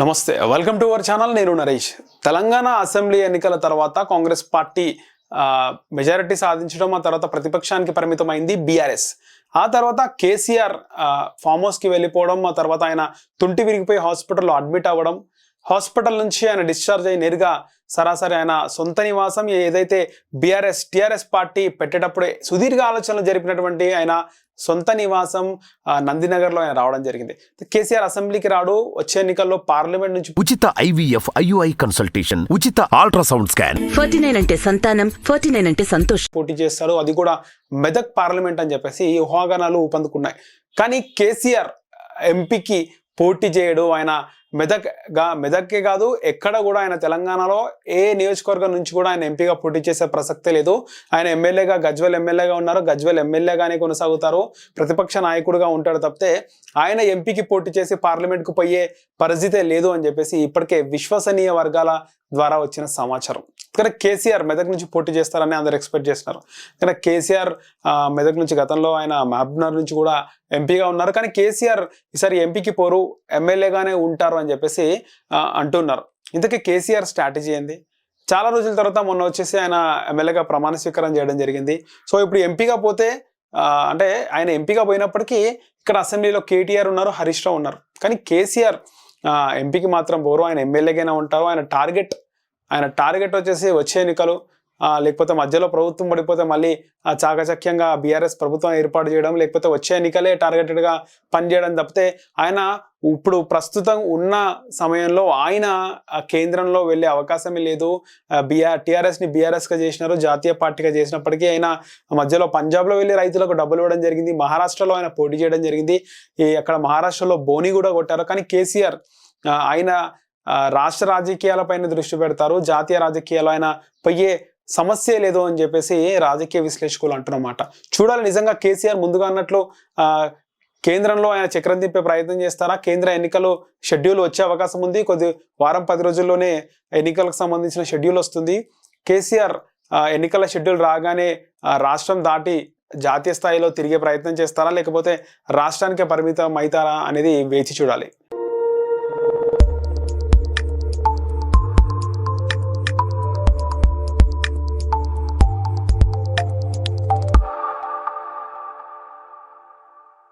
నమస్తే. Welcome to our channel నేను Naresh. Telangana assembly ఎన్నికల తర్వాత కాంగ్రెస్ పార్టీ మెజారిటీ సాధించడం ఆ తర్వాత ప్రతిపక్షానికి పరిమితమైంది బీఆర్ఎస్. ఆ తర్వాత కేసీఆర్ ఫామ్ హౌస్కి వెళ్ళిపోవడం ఆ తర్వాత ఆయన తుంటి విరిగిపోయి హాస్పిటల్లో అడ్మిట్ అవ్వడం హాస్పిటల్ నుంచి ఆయన డిశ్చార్జ్ అయ్యి నేరుగా సరాసరి ఆయన సొంత నివాసం ఏదైతే బీఆర్ఎస్ టీఆర్ఎస్ పార్టీ పెట్టేటప్పుడే సుదీర్ఘ ఆలోచనలు జరిపినటువంటి ఆయన సొంత నివాసం నందినగర్లో ఆయన రావడం జరిగింది. కేసీఆర్ అసెంబ్లీకి రాడు వచ్చే ఎన్నికల్లో పార్లమెంట్ నుంచి ఉచిత ఐవీఎఫ్ ఐయుఐ కన్సల్టేషన్ ఉచిత అల్ట్రాసౌండ్ స్కాన్. ఫార్టీ నైన్ అంటే సంతానం ఫార్టీ నైన్ అంటే సంతోషం. పోటీ చేస్తాడు అది కూడా మెదక్ పార్లమెంట్ అని చెప్పేసి ఈ ఊహాగానాలు ఊపందుకున్నాయి. కానీ కేసీఆర్ ఎంపీకి పోటీ చేయడు ఆయన మెదక్గా మెదక్కే కాదు ఎక్కడ కూడా ఆయన తెలంగాణలో ఏ నియోజకవర్గం నుంచి కూడా ఆయన ఎంపీగా పోటీ చేసే ప్రసక్తే లేదు. ఆయన ఎమ్మెల్యేగా గజ్వెల్ ఎమ్మెల్యేగా ఉన్నారు. గజ్వెల్ ఎమ్మెల్యేగానే కొనసాగుతారు. ప్రతిపక్ష నాయకుడిగా ఉంటాడు తప్పితే ఆయన ఎంపీకి పోటీ చేసి పార్లమెంట్కు పోయే పరిస్థితే లేదు అని చెప్పేసి ఇప్పటికే విశ్వసనీయ వర్గాల ద్వారా వచ్చిన సమాచారం. ఇక్కడ కేసీఆర్ మెదక్ నుంచి పోటీ చేస్తారని అందరు ఎక్స్పెక్ట్ చేస్తున్నారు. ఇక్కడ కేసీఆర్ మెదక్ నుంచి గతంలో ఆయన మహబూబ్నగర్ నుంచి కూడా ఎంపీగా ఉన్నారు. కానీ కేసీఆర్ ఈసారి ఎంపీకి పోరు ఎమ్మెల్యేగానే ఉంటారు అని చెప్పేసి అంటున్నారు. ఇంతకీ కేసీఆర్ స్ట్రాటజీ ఏంది? చాలా రోజుల తర్వాత మొన్న వచ్చేసి ఆయన ఎమ్మెల్యేగా ప్రమాణ స్వీకారం చేయడం జరిగింది. సో ఇప్పుడు ఎంపీగా పోతే అంటే ఆయన ఎంపీగా పోయినప్పటికీ ఇక్కడ అసెంబ్లీలో కేటీఆర్ ఉన్నారు హరీష్ రావు ఉన్నారు. కానీ కేసీఆర్ ఎంపీకి మాత్రం పోరు. ఆయన ఎమ్మెల్యేగానే ఉంటారు. ఆయన టార్గెట్ ఆయన టార్గెట్ వచ్చేసి వచ్చే ఎన్నికలు లేకపోతే మధ్యలో ప్రభుత్వం పడిపోతే మళ్ళీ చాకచక్యంగా బీఆర్ఎస్ ప్రభుత్వం ఏర్పాటు చేయడం లేకపోతే వచ్చే ఎన్నికలే టార్గెటెడ్గా పనిచేయడం తప్పితే ఆయన ఇప్పుడు ప్రస్తుతం ఉన్న సమయంలో ఆయన కేంద్రంలో వెళ్ళే అవకాశమే లేదు. బీఆర్ టీఆర్ఎస్ని బీఆర్ఎస్గా చేసినారు జాతీయ పార్టీగా చేసినప్పటికీ ఆయన మధ్యలో పంజాబ్లో వెళ్ళి రైతులకు డబ్బులు ఇవ్వడం జరిగింది మహారాష్ట్రలో ఆయన పోటీ చేయడం జరిగింది. ఈ అక్కడ మహారాష్ట్రలో బోని కూడా కొట్టారు కానీ కేసీఆర్ ఆయన రాష్ట్ర రాజకీయాలపైన దృష్టి పెడతారు జాతీయ రాజకీయాలు ఆయన పోయే సమస్య లేదు అని చెప్పేసి రాజకీయ విశ్లేషకులు అంటున్నమాట. చూడాలి నిజంగా కేసీఆర్ ముందుగా అన్నట్లు కేంద్రంలో ఆయన చక్రం తిప్పే ప్రయత్నం చేస్తారా? కేంద్ర ఎన్నికలు షెడ్యూల్ వచ్చే అవకాశం ఉంది. కొద్ది వారం పది రోజుల్లోనే ఎన్నికలకు సంబంధించిన షెడ్యూల్ వస్తుంది. కేసీఆర్ ఎన్నికల షెడ్యూల్ రాగానే రాష్ట్రం దాటి జాతీయ స్థాయిలో తిరిగే ప్రయత్నం చేస్తారా? లేకపోతే రాష్ట్రానికే పరిమితం అవుతారా అనేది వేచి చూడాలి.